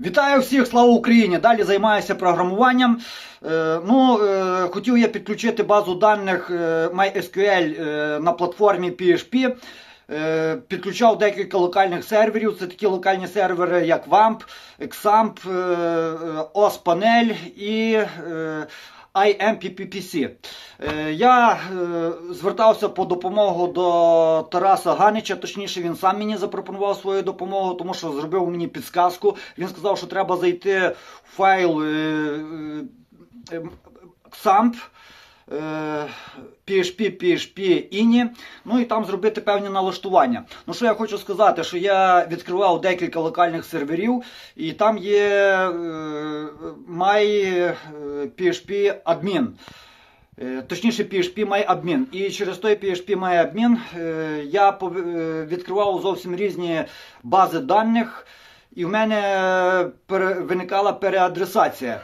Вітаю всіх, слава Україні! Далі займаюся програмуванням. Е, ну, е, хотів я підключити базу даних е, MySQL е, на платформі PHP. Е, підключав декілька локальних серверів. Це такі локальні сервери, як WAMP, XAMPP, е, е, OSPanel і е, IMPPPC. Е, Я е, звертався по допомогу до Тараса Ганича, точніше, він сам мені запропонував свою допомогу, тому що зробив мені підсказку. Він сказав, що треба зайти в файл XAMPP, е, PHP, PHP INI, ну і там зробити певні налаштування. Ну що я хочу сказати, що я відкривав декілька локальних серверів, і там є е, My е, PHP admin. Е, Точніше, PHP MyAdmin. І через той PHP MyAdmin е, я е, відкривав зовсім різні бази даних, і в мене виникала переадресація.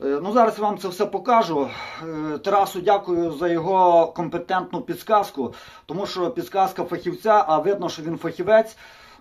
Е, Ну, зараз вам це все покажу. Е, Тарасу дякую за його компетентну підсказку, тому що підсказка фахівця, а видно, що він фахівець.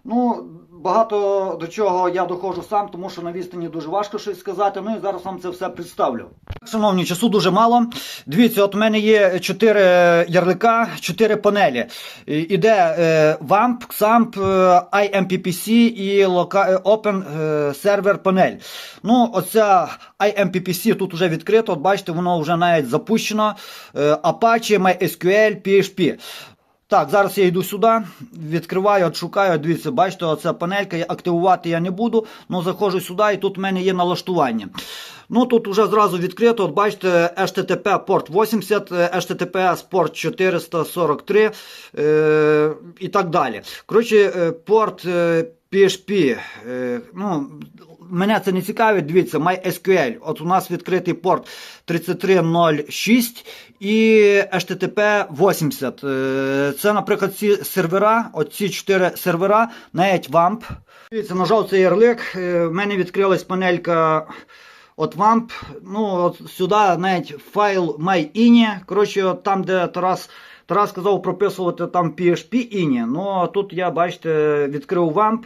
Ну, багато до чого я доходжу сам, тому що на відстані дуже важко щось сказати. Ну і зараз вам це все представлю. Шановні, часу дуже мало. Дивіться, от у мене є чотири ярлика, чотири панелі. Іде е, WAMP, XAMPP, е, IMPPC і е, Open е, Server панель. Ну, оця IMPPC тут вже відкрито, от бачите, воно вже навіть запущено. Е, Apache, MySQL, PHP. Так, зараз я йду сюди, відкриваю, шукаю, дивіться, бачите, оця панелька, активувати я не буду, ну заходжу сюди і тут в мене є налаштування. Ну тут вже зразу відкрито, от бачите, HTTP порт 80, е, HTTPS порт 443 е, і так далі. Коротше, е, порт PHP, ну, мене це не цікавить, дивіться, MySQL. От у нас відкритий порт 3306 і HTTP 80. Е, Це, наприклад, ці сервера, оці чотири сервера, навіть WAMP. Дивіться, нажав цей ярлик, е, в мене відкрилась панелька от WAMP. Ну, от сюди навіть файл MyINI. Коротше, от там, де Тарас. Тарас сказав прописувати там PHP INI. Ну, а тут я, бачите, відкрив WAMP.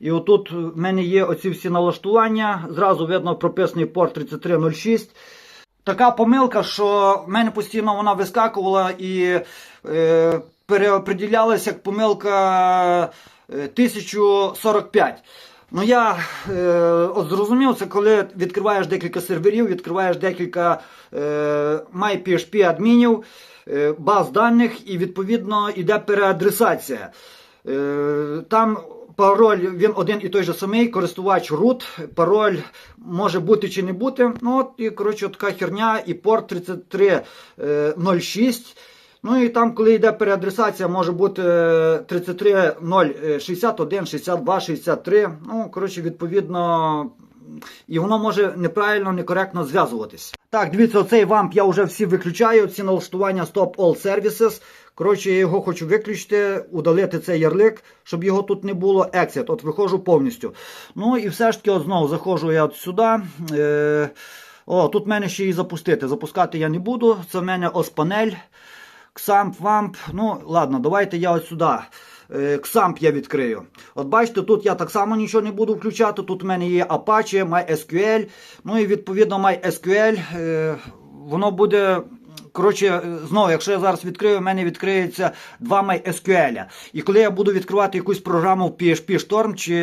І отут в мене є оці всі налаштування. Зразу видно прописаний порт 3306. Така помилка, що в мене постійно вона вискакувала і е, переопределялася як помилка е, 1045. Ну я е, от зрозумів, це коли відкриваєш декілька серверів, відкриваєш декілька е, MyPHP адмінів, е, баз даних, і відповідно йде переадресація. Е, там пароль він один і той же самий, користувач root, пароль може бути чи не бути. Ну от і коротше така херня, і порт 3306. Ну і там, коли йде переадресація, може бути е, 33061, 62, 63. Ну, коротше, відповідно. І воно може неправильно, некоректно зв'язуватись. Так, дивіться, оцей вамп я вже всі виключаю, ці налаштування Stop All Services. Коротше, я його хочу виключити, удалити цей ярлик, щоб його тут не було. Exit, от виходжу повністю. Ну і все ж таки, от знову заходжу я от сюди. Е, о, тут в мене ще і запустити. Запускати я не буду. Це в мене ОС-панель. XAMPP, WAMP. Ну, ладно, давайте я от сюди. Е, XAMPP я відкрию. От бачите, тут я так само нічого не буду включати. Тут у мене є Apache, MySQL. Ну і відповідно MySQL. е, Воно буде. Коротше, е, знову, якщо я зараз відкрию, в мене відкриється два MySQL. І коли я буду відкривати якусь програму в PHP Storm чи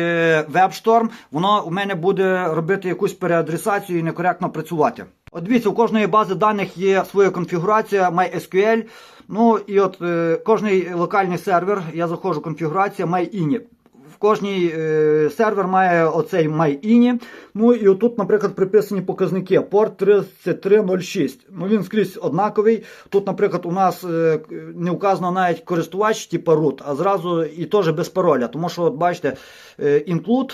WebStorm, воно у мене буде робити якусь переадресацію і некоректно працювати. От дивіться, у кожної бази даних є своя конфігурація MySQL. Ну і от е, кожний локальний сервер, я заходжу конфігурація MyINI. В кожній е, сервер має оцей MyINI. Ну і отут, наприклад, приписані показники. Порт 3306. Ну він скрізь однаковий. Тут, наприклад, у нас е, не вказано навіть користувач, типу root, а зразу і теж без пароля. Тому що, от бачите, е, include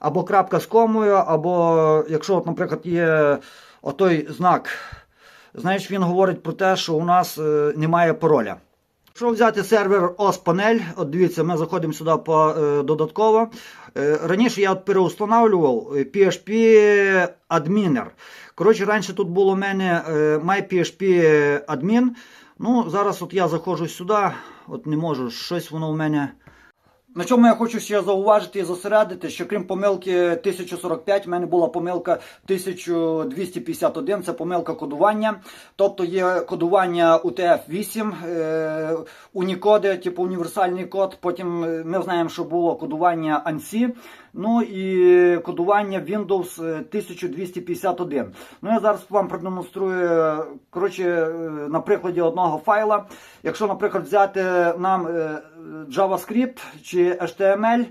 або крапка з комою, або якщо, от, наприклад, є отой знак. Знаєш, він говорить про те, що у нас е, немає пароля. Якщо взяти сервер OS-панель, от дивіться, ми заходимо сюди по, е, додатково. Е, раніше я от переустанавлював е, PHP Adminer. Коротше, раніше тут було у мене е, MyPHP Admin. Ну, зараз от я заходжу сюди, от не можу, щось воно в мене. На чому я хочу ще зауважити і зосередити, що крім помилки 1045, в мене була помилка 1251, це помилка кодування. Тобто є кодування UTF-8, е, унікоди, типу універсальний код. Потім е, ми знаємо, що було кодування ANSI, ну і кодування Windows е, 1251. Ну я зараз вам продемонструю е, коротше, е, на прикладі одного файла. Якщо, наприклад, взяти нам е, JavaScript чи HTML,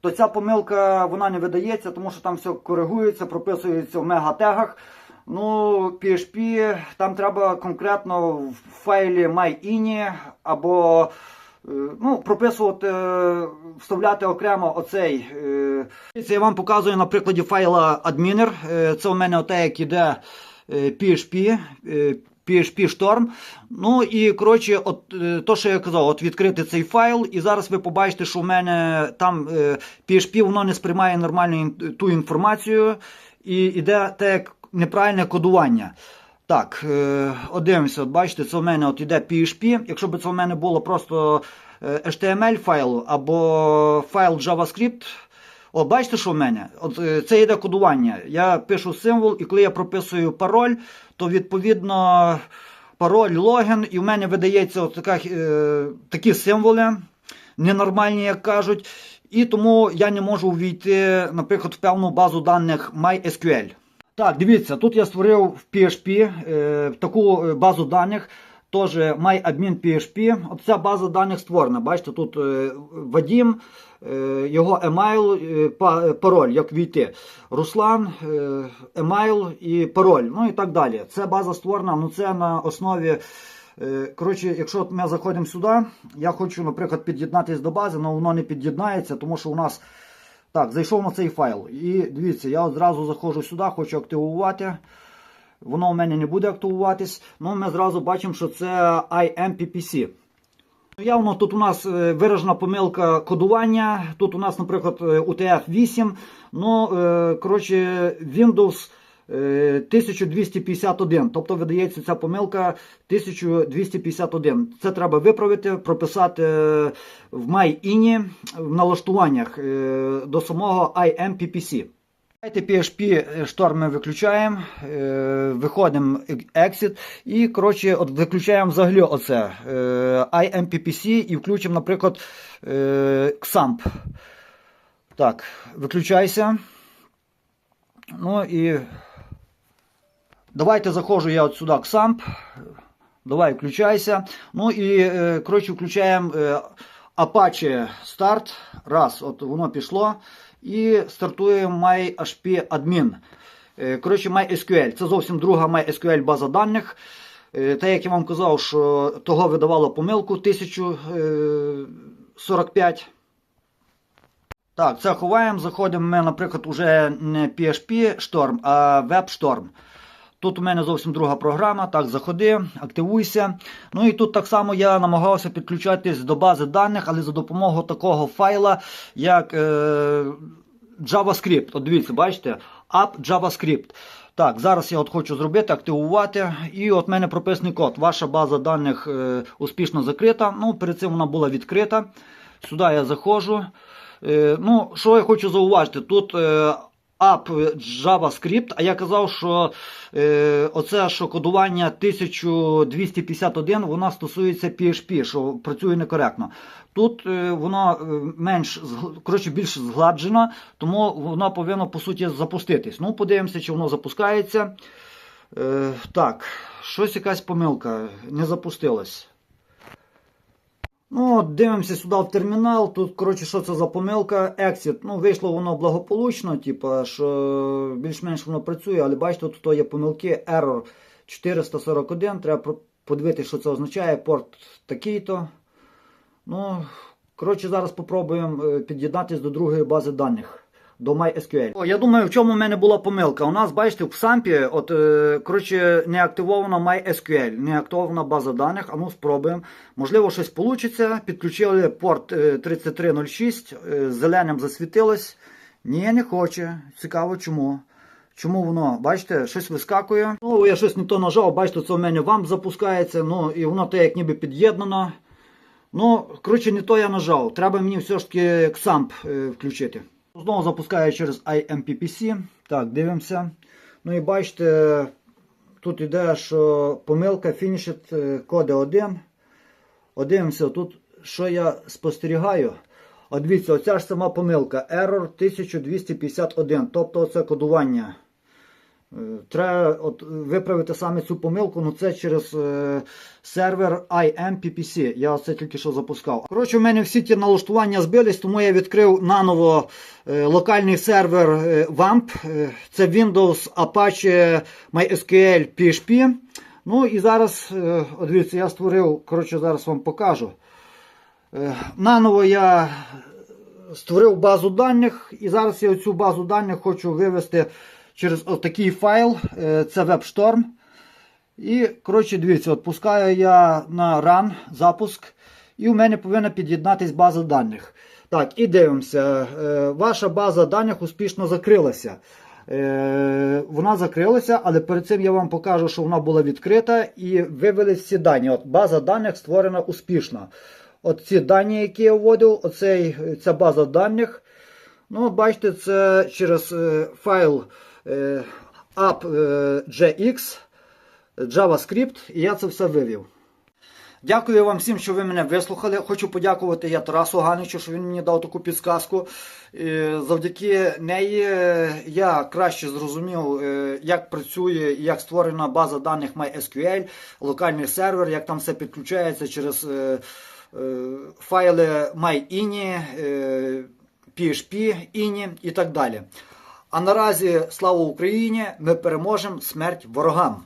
то ця помилка вона не видається, тому що там все коригується, прописується в мегатегах. Ну, PHP, там треба конкретно в файлі MyINI або е, ну, прописувати, вставляти окремо оцей. е, Це я вам показую на прикладі файла adminer. Е, Це у мене оте, як іде PHP. Е, Storm. Ну і коротше, от е, то, що я казав, от відкрити цей файл, і зараз ви побачите, що в мене там е, PHP воно не сприймає нормально ту інформацію, і йде те як неправильне кодування. Так, е, от дивимося, от бачите, це в мене от іде PHP. Якщо б це в мене було просто е, HTML файл або файл JavaScript. О, бачите, що в мене? От е, це йде кодування. Я пишу символ, і коли я прописую пароль, то відповідно пароль, логін, і в мене видається от така, е, такі символи, ненормальні, як кажуть. І тому я не можу ввійти, наприклад, в певну базу даних MySQL. Так, дивіться, тут я створив в PHP е, таку е, базу даних, теж MyAdmin PHP. От ця база даних створена. Бачите, тут е, Вадім, е, його емейл, е, пароль, як війти. Руслан, е, емейл і пароль, ну і так далі. Це база створена, ну це на основі. Коротше, якщо ми заходимо сюди, я хочу, наприклад, під'єднатися до бази, але воно не під'єднається, тому що у нас так, зайшов на цей файл. І дивіться, я одразу заходжу сюди, хочу активувати. Воно у мене не буде активуватись. Ну, ми зразу бачимо, що це IMPPC. Явно тут у нас е, виражена помилка кодування. Тут у нас, наприклад, е, UTF-8. Ну, е, коротше, Windows е, 1251. Тобто видається ця помилка 1251. Це треба виправити, прописати в MyINI в налаштуваннях до самого IMPPC. Давайте PHP шторм ми виключаємо, е, виходимо exit і коротше, от виключаємо взагалі оце е, IMPPC і включимо, наприклад, е, XAMPP. Так, виключайся. Ну і давайте заходжу я от сюди XAMPP. Давай, включайся. Ну і е, коротше, включаємо е, Apache Start. Раз, от воно пішло. І стартує MyHP Admin. Е, Коротше, MySQL. Це зовсім друга MySQL база даних. Те, як я вам казав, що того видавало помилку 1045. Так, це ховаємо. Заходимо ми, наприклад, уже не PHP Storm, а WebStorm. Тут у мене зовсім друга програма. Так, заходи, активуйся. Ну і тут так само я намагався підключатись до бази даних, але за допомогою такого файла, як е, JavaScript. От дивіться, бачите, app JavaScript. Так, зараз я от хочу зробити, активувати. І от в мене прописаний код. Ваша база даних е, успішно закрита. Ну, перед цим вона була відкрита. Сюди я заходжу. Е, ну, що я хочу зауважити? Тут е, app JavaScript, а я казав, що е, оце що кодування 1251 воно стосується PHP, що працює некоректно. Тут е, воно е, менш коротше, більш згладжено, тому воно повинно по суті запуститись. Ну, подивимося, чи воно запускається. Е, так, щось якась помилка, не запустилось. Ну, дивимося сюди в термінал. Тут, коротше, що це за помилка? Exit. Ну, вийшло воно благополучно, типу, що більш-менш воно працює, але бачите, тут є помилки. Error 441. Треба подивитися, що це означає. Порт такий-то. Ну, коротше, зараз спробуємо е, під'єднатися до другої бази даних. До MySQL. О, я думаю, в чому в мене була помилка. У нас, бачите, в сампі, от, е, коротше, не активована MySQL, не активована база даних. А ну спробуємо. Можливо, щось вийде. Підключили порт е, 3306, е, зеленим засвітилось. Ні, не хоче. Цікаво, чому. Чому воно, бачите, щось вискакує. Ну, я щось не то нажав, бачите, це в мене вам запускається. Ну, і воно те, як ніби під'єднано. Ну, коротше, не то я нажав. Треба мені все ж таки XAMPP е, включити. Знову запускаю через IMPPC. Так, дивимося. Ну і бачите, тут йде, що помилка фінішит е, коди 1. Одивимося, Дивимося, тут що я спостерігаю. Дивіться, оця ж сама помилка. Error 1251. Тобто це кодування. Е, Треба от виправити саме цю помилку, ну це через е, сервер IMPPC. Я це тільки що запускав. Коротше, у мене всі ті налаштування збились, тому я відкрив наново е, локальний сервер е, WAMP. Е, це Windows Apache MySQL PHP. Ну і зараз, е, от дивіться, я створив, коротше, зараз вам покажу. Е, Наново я створив базу даних, і зараз я цю базу даних хочу вивести через отакий файл. е, Це WebStorm. І, коротше, дивіться, от пускаю я на Run запуск, і у мене повинна під'єднатись база даних. Так, і дивимося. Е, Ваша база даних успішно закрилася. Е, Вона закрилася, але перед цим я вам покажу, що вона була відкрита і вивели всі дані. От База даних створена успішно. От ці дані, які я вводив, оцей, ця база даних. Ну, бачите, це через файл app.jx, JavaScript, і я це все вивів. Дякую вам всім, що ви мене вислухали. Хочу подякувати я Тарасу Ганичу, що він мені дав таку підсказку. Е, Завдяки неї е, я краще зрозумів, е, як працює і як створена база даних MySQL, локальний сервер, як там все підключається через е, е, файли MyINI, е, PHP, INI і так далі. А наразі слава Україні! Ми переможемо смерть ворогам!